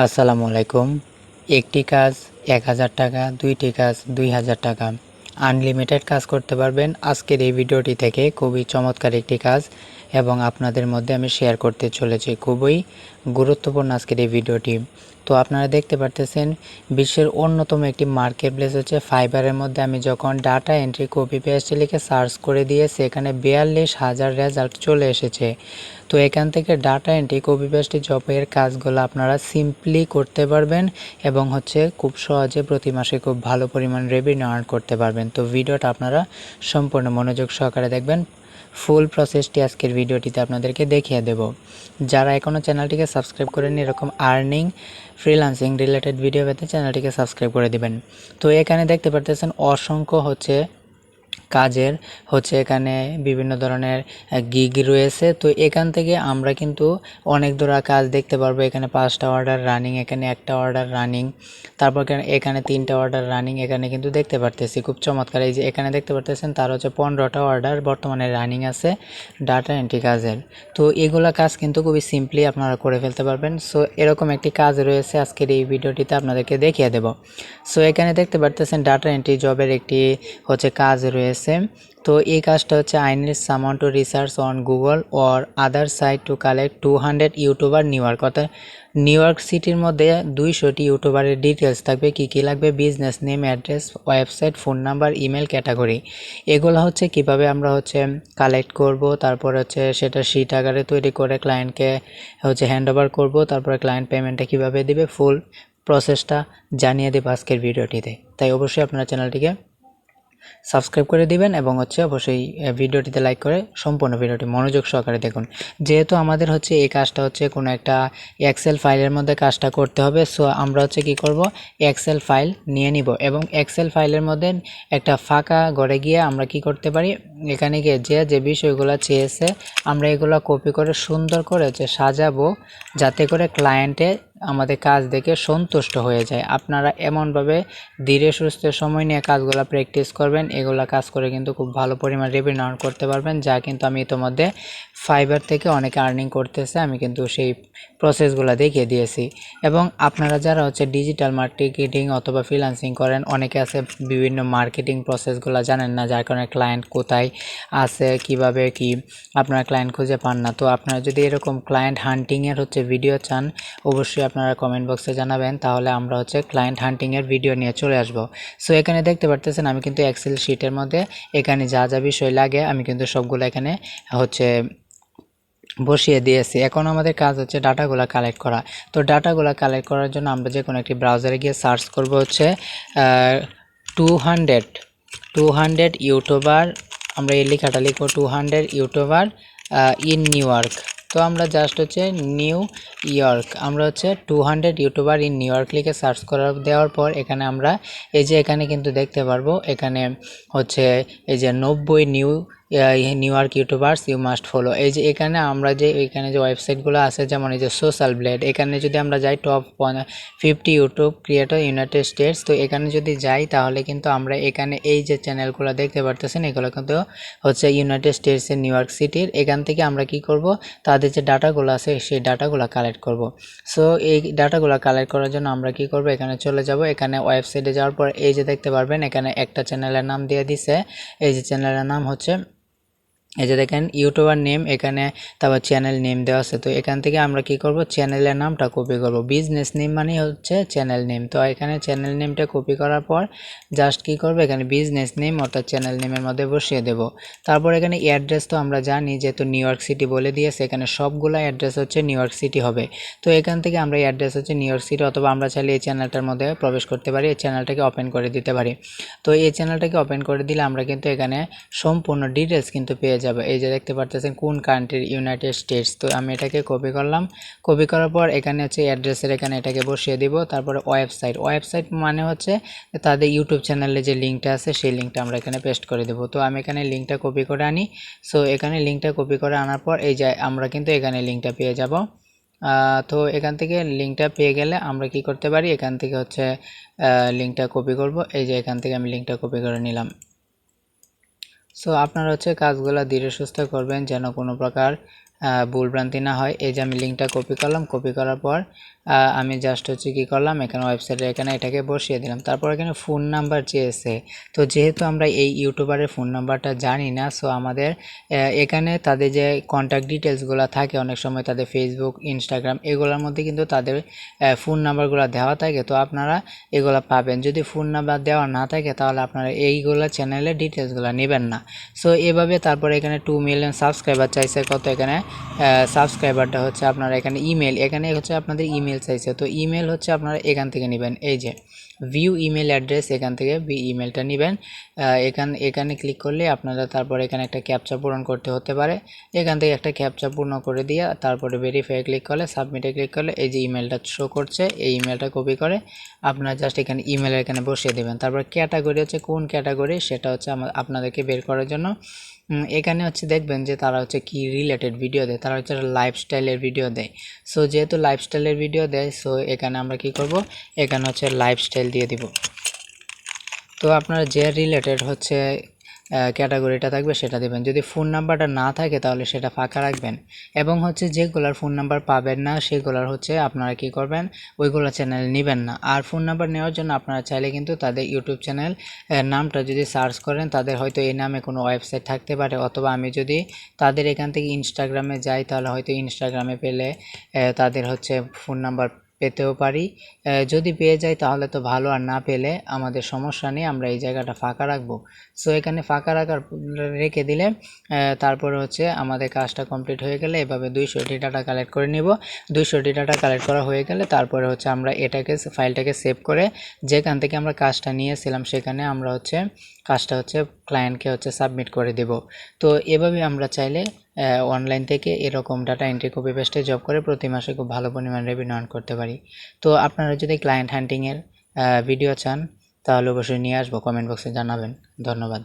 আসসালামু আলাইকুম। একটি কাজ এক হাজার টাকা, দুইটি কাজ দুই হাজার টাকা। আনলিমিটেড কাজ করতে পারবেন। আজকের এই ভিডিওটি থেকে খুবই চমৎকার একটি কাজ। এবং আপনাদের মধ্যে আমি শেয়ার করতে চলেছি খুবই গুরুত্বপূর্ণ আজকের এই ভিডিওটি। তো আপনারা দেখতে পারতেছেন, বিশ্বের অন্যতম একটি মার্কেট প্লেস হচ্ছে ফাইবারের মধ্যে আমি যখন ডাটা এন্ট্রি কপি পেস্ট লিখে সার্চ করে দিয়ে সেখানে বিয়াল্লিশ হাজার রেজাল্ট চলে এসেছে। তো এখান থেকে ডাটা এন্ট্রি কপি পেস্ট জবের কাজগুলো আপনারা সিম্পলি করতে পারবেন এবং হচ্ছে খুব সহজে প্রতি মাসে খুব ভালো পরিমাণ রেভিনিউ আর্ন করতে পারবেন। তো ভিডিওটা আপনারা সম্পূর্ণ মনোযোগ সহকারে দেখবেন। ফুল প্রসেসটি আজকের ভিডিওটিতে আপনাদেরকে দেখিয়ে দেব। যারা এখনও চ্যানেলটিকে সাবস্ক্রাইব করেন এরকম আর্নিং ফ্রিলান্সিং রিলেটেড ভিডিও পেতে চ্যানেলটিকে সাবস্ক্রাইব করে দিবেন। তো এখানে দেখতে পারতেছেন অসংখ্য হচ্ছে কাজের, হচ্ছে এখানে বিভিন্ন ধরনের গিগ রয়েছে। তো এখান থেকে আমরা কিন্তু অনেক ধরা কাজ দেখতে পারব। এখানে পাঁচটা অর্ডার রানিং এখানে একটা অর্ডার রানিং তারপর এখানে তিনটা অর্ডার রানিং এখানে কিন্তু দেখতে পারতেছি। খুব চমৎকার। এই যে এখানে দেখতে পারতেছেন, তার হচ্ছে পনেরোটা অর্ডার বর্তমানে রানিং আছে ডাটা এন্ট্রি কাজের। তো এগুলা কাজ কিন্তু খুবই সিম্পলি আপনারা করে ফেলতে পারবেন। সো এরকম একটি কাজ রয়েছে আজকের এই ভিডিওটিতে আপনাদেরকে দেখিয়ে দেব। সো এখানে দেখতে পারতেছেন ডাটা এন্ট্রি জবের একটি, হচ্ছে কাজ রয়েছে। তো এই কাজটা হচ্ছে I summon to research on Google or other site to collect two hundred YouTuber New York অর্থাৎ নিউ ইয়র্ক সিটির মধ্যে দুইশোটি ইউটিউবারের ডিটেলস থাকবে, কী কী লাগবে business name address website phone number email category এগুলো হচ্ছে কীভাবে আমরা হচ্ছে কালেক্ট করব, তারপর হচ্ছে সেটা শিট আকারে তৈরি করে ক্লায়েন্টকে হচ্ছে হ্যান্ড ওভার করব, তারপরে ক্লায়েন্ট পেমেন্টটা কীভাবে দিবে ফুল প্রসেসটা জানিয়ে দেবো আজকের ভিডিওটিতে। তাই অবশ্যই আপনার চ্যানেলটিকে সাবস্ক্রাইব করে দিবেন এবং হচ্ছে অবশ্যই ভিডিওটিতে লাইক করে সম্পূর্ণ ভিডিওটি মনোযোগ সহকারে দেখুন। যেহেতু আমাদের হচ্ছে এই কাজটা হচ্ছে কোনো একটা এক্সেল ফাইলের মধ্যে কাজটা করতে হবে সো আমরা হচ্ছে কি করব? এক্সেল ফাইল নিয়ে নিব এবং এক্সেল ফাইলের মধ্যে একটা ফাঁকা ঘরে গিয়ে আমরা কি করতে পারি? এখানে গিয়ে যে যে বিষয়গুলো চেয়েছে, আমরা এগুলো কপি করে সুন্দর করে হচ্ছে সাজাবো, যাতে করে ক্লায়েন্টে আমাদের কাজ দেখে সন্তুষ্ট হয়ে যায়। আপনারা এমনভাবে ধীরে সুস্থ সময় নিয়ে কাজগুলো প্র্যাকটিস করবেন, এগুলো কাজ করে কিন্তু খুব ভালো পরিমাণ রেভিনিউ আর্ন করতে পারবেন, যা কিন্তু আমি ইতোমধ্যে ফাইবার থেকে অনেকে আর্নিং করতেছে, আমি কিন্তু সেই প্রসেসগুলো দেখিয়ে দিয়েছি। এবং আপনারা যারা হচ্ছে ডিজিটাল মার্কেটিং অথবা ফ্রিলান্সিং করেন, অনেকে আছে বিভিন্ন মার্কেটিং প্রসেসগুলো জানেন না, যার কারণে ক্লায়েন্ট কোথায় আছে, কীভাবে কি আপনারা ক্লায়েন্ট খুঁজে পান না। তো আপনারা যদি এরকম ক্লায়েন্ট হান্টিংয়ের হচ্ছে ভিডিও চান, অবশ্যই আপনারা কমেন্ট বক্সে জানাবেন, তাহলে আমরা হচ্ছে ক্লায়েন্ট হান্টিংয়ের ভিডিও নিয়ে চলে আসব। সো এখানে দেখতে পারতেছেন, আমি কিন্তু এক্সেল শিটের মধ্যে এখানে যা যা বিষয় লাগে, আমি কিন্তু সবগুলো এখানে হচ্ছে বসিয়ে দিয়েছি। এখন আমাদের কাজ হচ্ছে ডাটাগুলো কালেক্ট করা। তো ডাটাগুলো কালেক্ট করার জন্য আমরা যে কোনো একটি ব্রাউজারে গিয়ে সার্চ করব হচ্ছে two hundred two hundred YouTuber আমরা এই লেখাটা লিখব two hundred YouTuber in New York তো আমরা জাস্ট হচ্ছে নিউ ইয়র্ক আমরা হচ্ছে two hundred YouTuber in New York লিখে সার্চ করার দেওয়ার পর এখানে আমরা এই যে এখানে কিন্তু দেখতে পারব, এখানে হচ্ছে এই যে নব্বই new new York YouTubers you must follow এই যে এখানে আমরা যে, এখানে যে ওয়েবসাইটগুলো আছে, যেমন এই যে সোশ্যাল ব্লেড এখানে যদি আমরা যাই top fifty YouTube creator United States তো এখানে যদি যাই, তাহলে কিন্তু আমরা এখানে এই যে চ্যানেলগুলো দেখতে পারতেছেন, এগুলো কিন্তু হচ্ছে ইউনাইটেড স্টেটসের নিউ ইয়র্ক সিটির এখান থেকে আমরা কি করব? তাদের যে ডাটাগুলো আছে, সেই ডাটাগুলো কালেক্ট করব। সো এই ডাটাগুলো কালেক্ট করার জন্য আমরা কি করব? এখানে চলে যাব। এখানে ওয়েবসাইটে যাওয়ার পর, এই যে দেখতে পারবেন, এখানে একটা চ্যানেলের নাম দিয়ে দিছে। এই যে চ্যানেলের নাম হচ্ছে এই যে দেখেন, ইউটিউবার নেম এখানে, তারপর চ্যানেল নেম দেওয়া আছে। তো এখান থেকে আমরা কি করব? চ্যানেলের নামটা কপি করব। বিজনেস নেম মানে হচ্ছে চ্যানেল নেম তো এখানে চ্যানেল নেমটা কপি করার পর জাস্ট কি করব? এখানে বিজনেস নেম অর্থাৎ চ্যানেল নেমের মধ্যে বসিয়ে দেব। তারপর এখানে অ্যাড্রেস তো আমরা জানি, যেহেতু নিউ ইয়র্ক সিটি বলে দিয়েছে, এখানে সবগুলো অ্যাড্রেস হচ্ছে নিউ ইয়র্ক সিটি হবে। তো এখান থেকে আমরা অ্যাড্রেস হচ্ছে নিউ ইয়র্ক সিটি অথবা আমরা চাইলে এই চ্যানেলটার মধ্যে প্রবেশ করতে পারি, এই চ্যানেলটাকে ওপেন করে দিতে পারি। তো এই চ্যানেলটাকে ওপেন করে দিলে আমরা কিন্তু এখানে সম্পূর্ণ ডিটেলস কিন্তু পেয়ে যাবে। এই যে দেখতে পারতেছেন কোন কান্ট্রির ইউনাইটেড স্টেটস তো আমি এটাকে কপি করলাম। কপি করার পর এখানে হচ্ছে অ্যাড্রেসের এখানে এটাকে বসিয়ে দিব। তারপরে ওয়েবসাইট ওয়েবসাইট মানে হচ্ছে তাদের ইউটিউব চ্যানেলে যে লিঙ্কটা আছে, সেই লিঙ্কটা আমরা এখানে পেস্ট করে দেবো। তো আমি এখানে লিঙ্কটা কপি করে আনি। সো এখানে লিঙ্কটা কপি করে আনার পর এই যে আমরা কিন্তু এখানে লিঙ্কটা পেয়ে যাব। তো এখান থেকে লিঙ্কটা পেয়ে গেলে আমরা কি করতে পারি? এখান থেকে হচ্ছে লিঙ্কটা কপি করব। এই যে এখান থেকে আমি লিঙ্কটা কপি করে নিলাম। সো আপনারা হচ্ছে কাজগুলো ধীরে সুস্থে করবেন যেন কোনো প্রকার ভুলভ্রান্তি না হয়। এই যে আমি লিঙ্কটা কপি করলাম কপি করার পর আমি জাস্ট হচ্ছে কি করলাম, এখানে ওয়েবসাইটে এখানে এটাকে বসিয়ে দিলাম। তারপর এখানে ফোন নাম্বার চেয়েছে। তো যেহেতু আমরা এই ইউটিউবারের ফোন নাম্বারটা জানি না সো আমাদের এখানে তাদের যে কন্ট্যাক্ট ডিটেলসগুলো থাকে, অনেক সময় তাদের ফেসবুক ইনস্টাগ্রাম এগুলোর মধ্যে কিন্তু তাদের ফোন নাম্বারগুলো দেওয়া থাকে। তো আপনারা এগুলো পাবেন। যদি ফোন নাম্বার দেওয়া না থাকে, তাহলে আপনারা এইগুলো চ্যানেলের ডিটেলসগুলো নেবেন না। সো এভাবে তারপরে এখানে টু মিলিয়ন সাবস্ক্রাইবার চাইছে, কত এখানে? সাবস্ক্রাইবারটা হচ্ছে আপনারা এখানে ইমেল এখানে হচ্ছে আপনাদের ইমেল চাইছে তো ইমেল হচ্ছে আপনারা এখান থেকে নেবেন। এই যে ভিউ ইমেল অ্যাড্রেস এখান থেকে ভি ইমেলটা নেবেন। এখান, এখানে ক্লিক করলে আপনারা তারপরে এখানে একটা ক্যাপচা পূরণ করতে হতে পারে। এখান থেকে একটা ক্যাপচা পূর্ণ করে দিয়ে তারপরে ভেরিফাই ক্লিক করলে সাবমিটে ক্লিক করলে এই যে ইমেলটা শো করছে, এই ইমেলটা কপি করে আপনারা জাস্ট এখানে ইমেল এখানে বসিয়ে দেবেন। তারপর ক্যাটাগরি হচ্ছে, কোন ক্যাটাগরি সেটা হচ্ছে আপনাদেরকে বের করার জন্য। এখানে হচ্ছে দেখবেন যে তারা হচ্ছে কি রিলেটেড ভিডিও দেয়। তারা হচ্ছে লাইফস্টাইলের ভিডিও দেয়। সো যেহেতু লাইফস্টাইলের ভিডিও দেয় সো এখানে আমরা কি করব? এখানে হচ্ছে লাইফস্টাইল দিয়ে দিব। তো আপনারা যে রিলেটেড হচ্ছে ক্যাটাগরিটা থাকবে সেটা দেবেন। যদি ফোন নাম্বারটা না থাকে তাহলে সেটা ফাঁকা রাখবেন। এবং হচ্ছে যেগুলার ফোন নাম্বার পাবেন না, সেগুলার হচ্ছে আপনারা কি করবেন, ওইগুলো চ্যানেল নেবেন না। আর ফোন নাম্বার নেওয়ার জন্য আপনারা চাইলে কিন্তু তাদের ইউটিউব চ্যানেল নামটা যদি সার্চ করেন, তাদের হয়তো এই নামে কোনো ওয়েবসাইট থাকতে পারে। অথবা আমি যদি তাদের এখান থেকে ইনস্টাগ্রামে যাই, তাহলে হয়তো ইনস্টাগ্রামে পেলে তাদের হচ্ছে ফোন নাম্বার পেতেও পারি। যদি পেয়ে যাই তাহলে তো ভালো, আর না পেলে আমাদের সমস্যা নেই, আমরা এই জায়গাটা ফাঁকা রাখব। সো এখানে ফাঁকা রাখার রেখে দিলে তারপরে হচ্ছে আমাদের কাজটা কমপ্লিট হয়ে গেলে এভাবে দুইশোটি ডাটা কালেক্ট করে নিব। দুইশোটি ডাটা কালেক্ট করা হয়ে গেলে তারপরে হচ্ছে আমরা এটাকে ফাইলটাকে সেভ করে যেখান থেকে আমরা কাজটা নিয়েছিলাম সেখানে আমরা হচ্ছে, কাজটা হচ্ছে ক্লায়েন্টকে হচ্ছে সাবমিট করে দেব। তো এভাবে আমরা চাইলে অনলাইন থেকে এরকম ডাটা এন্ট্রি কপি পেস্টে জব করে প্রতি মাসে খুব ভালো পরিমাণ রেভিনিউ আর্ন করতে পারি। তো আপনারা যদি ক্লায়েন্ট হান্টিংয়ের ভিডিও চান, তাহলে অবশ্যই নিয়ে আসব কমেন্ট বক্সে জানাবেন। ধন্যবাদ।